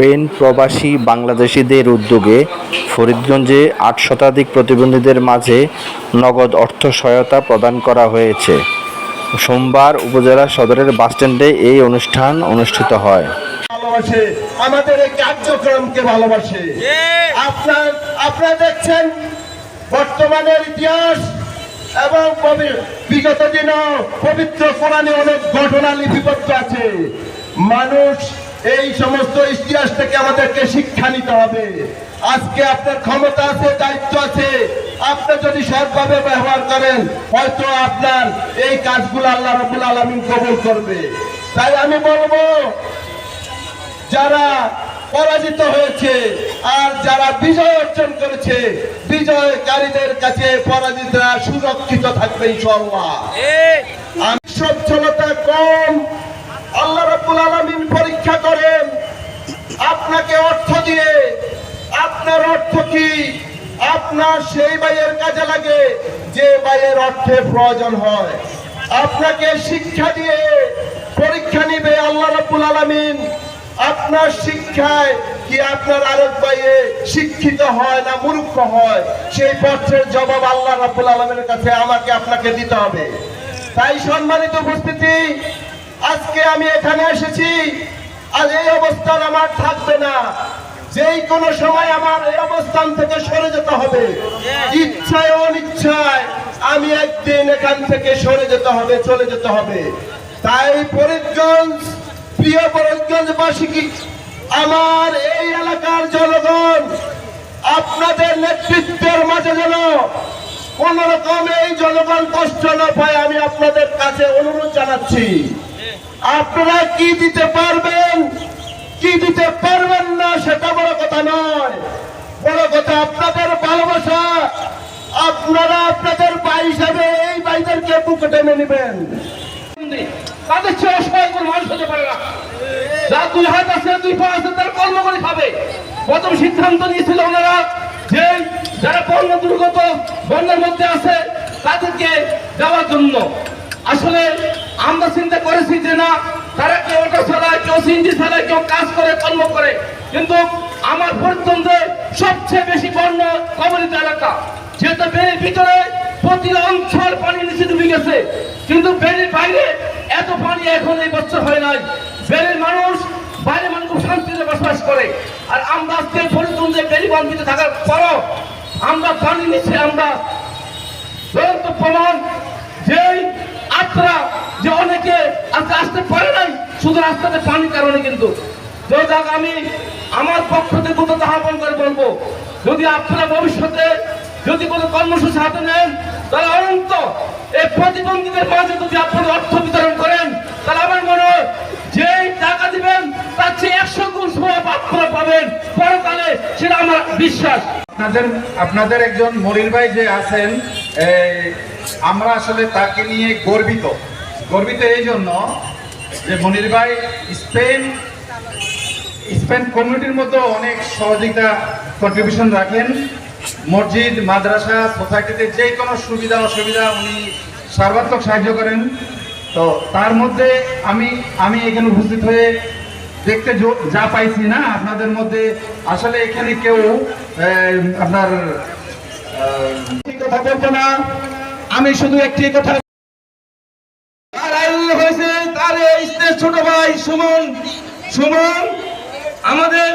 Spain প্রবাসী বাংলাদেশিদের উদ্যোগে ফরিদগঞ্জে আট শতাধিক প্রতিবন্ধীদের মাঝে নগদ অর্থ সহায়তা প্রদান করা হয়েছে। সোমবার উপজেলা সদরের বাসস্ট্যান্ডে এই অনুষ্ঠান অনুষ্ঠিত হয়। ভালোবাসে আমাদের এই কার্যক্রমকে ভালোবাসে। আপনার আপনারা দেখছেন বর্তমানের ইতিহাস এবং বিগত দিনও পবিত্র কোরআনে অনেক ঘটনা লিপিবদ্ধ আছে। মানুষ এই সমস্ত ইতিহাস থেকে আমাদেরকে শিক্ষা নিতে হবে। আজকে আপনার ক্ষমতা আছে দায়িত্ব আছে। আপনি যদি সৎভাবে ব্যবহার করেন হয়তো আপনার এই কাজগুলো আল্লাহ রবুল আলমিন কবুল করবে। তাই আমি বলব যারা পরাজিত হয়েছে আর যারা বিজয় অর্জন করেছে বিজয়কারীদের কাছে পরাজিতরা সুরক্ষিত থাকবে ইনশাআল্লাহ। আমি সচ্ছলতা কম আল্লাহ রাব্বুল আলামিন পরীক্ষা করেন আপনাকে অর্থ দিয়ে আপনার অর্থ কি আপনার সেই ভাইয়ের কাজে লাগে? যে ভাইয়ের অর্থে প্রয়োজন হয়। আপনাকে শিক্ষা দিয়ে পরীক্ষা নিবে আল্লাহ রাব্বুল আলামিন। আপনার শিক্ষায় কি আপনার আরেক ভাইয়ে শিক্ষিত হয় না মূর্খ হয়? সেই প্রশ্নের জবাব আল্লাহ রাব্বুল আলামিনের কাছে আমাকে আপনাকে দিতে হবে। তাই সম্মানিত উপস্থিতি, আজকে আমি এখানে এসেছি। আর এই অবস্থান আমার থাকবে না। যেই কোনো সময় আমার এই অবস্থান থেকে সরে যেতে হবে। ইচ্ছায় অনিচ্ছায় আমি একদিন এখান থেকে সরে যেতে হবে, চলে যেতে হবে। তাই ফরিদগঞ্জ, প্রিয় ফরিদগঞ্জবাসী কি আমার এই এলাকার জনগণ, আপনাদের নেতৃত্বের মাঝে যেন কোন রকম এই জনগণ কষ্ট না পায়, আমি আপনাদের কাছে অনুরোধ জানাচ্ছি। আপনারা কি দিতে পারবেন? কি দিতে পারবেন সেটা বড় কথা নয়। বড় কথা, আপনাদের ভালোবাসা, আপনারা আপনাদের ভাই হিসাবে এই ভাইদেরকে বুকে টেনে নেবেন। তাদের মানুষ দুই দুই কর্ম করে প্রথম সিদ্ধান্ত নিয়েছিল ওনারা যারা মধ্যে তাদেরকে দেওয়ার জন্য। আসলে আমরা চিন্তা করেছি যে না, তারা কেউ চালায়, কেউ সিঞ্জি চালায়, কেউ কাজ করে, কর্ম করে। কিন্তু আমার ফরিদগঞ্জে সবচেয়ে বেশি বন্য কবলিত এলাকা, যেহেতু বেড়ির ভিতরে প্রতি অঞ্চল পানি নিচে ডুবে গেছে, কিন্তু বেড়ির বাইরে এত পানি এখন এই বছর হয় নাই। বেড়ির মানুষ বাইরে মানুষ খুব শান্তিতে বসবাস করে। আর আমরা আজকে ফরিদগঞ্জে বেড়ি বান্ধিতে থাকার পরও আমরা পানি নিচে আমরা জ্বলন্ত প্রমাণ যে আত্রা যে অনেকে আজকে আসতে পারে নাই, শুধু রাস্তাতে পানির কারণে কিন্তু। যে যাক আমি আমার পক্ষ থেকে উদ্যত আহ্বান করে বলব। যদি আপনারা ভবিষ্যতে যদি কোনো কর্মসূচি হাতে নেন, তাহলে অনন্ত এই প্রতিবন্ধীদের মাঝে যদি আপনারা অর্থ বিতরণ করেন, তাহলে আমার মনে হয় যে টাকা দিবেন, তার চেয়ে একশো গুণ সব আপনারা পাবেন। পরকালে সেটা আমার বিশ্বাস। আপনাদের আপনাদের একজন মরির ভাই যে আছেন আমরা আসলে তাকে নিয়ে গর্বিত। গর্বিত এই জন্য যে মনির ভাই স্পেন স্পেন কমিউনিটির মতো অনেক সহযোগিতা কন্ট্রিবিউশন রাখেন। মসজিদ, মাদ্রাসা সোসাইটিতে যে কোনো সুবিধা, অসুবিধা উনি সর্বাত্মক সাহায্য করেন। তো তার মধ্যে আমি আমি এখানে উপস্থিত হয়ে দেখতে যা পাইছি না, আপনাদের মধ্যে আসলে এখানে কেউ আপনার কথা বলব না। আমি শুধু একটি কথা হয়েছে তার এই ছোট ভাই সুমন। সুমন আমাদের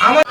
আমার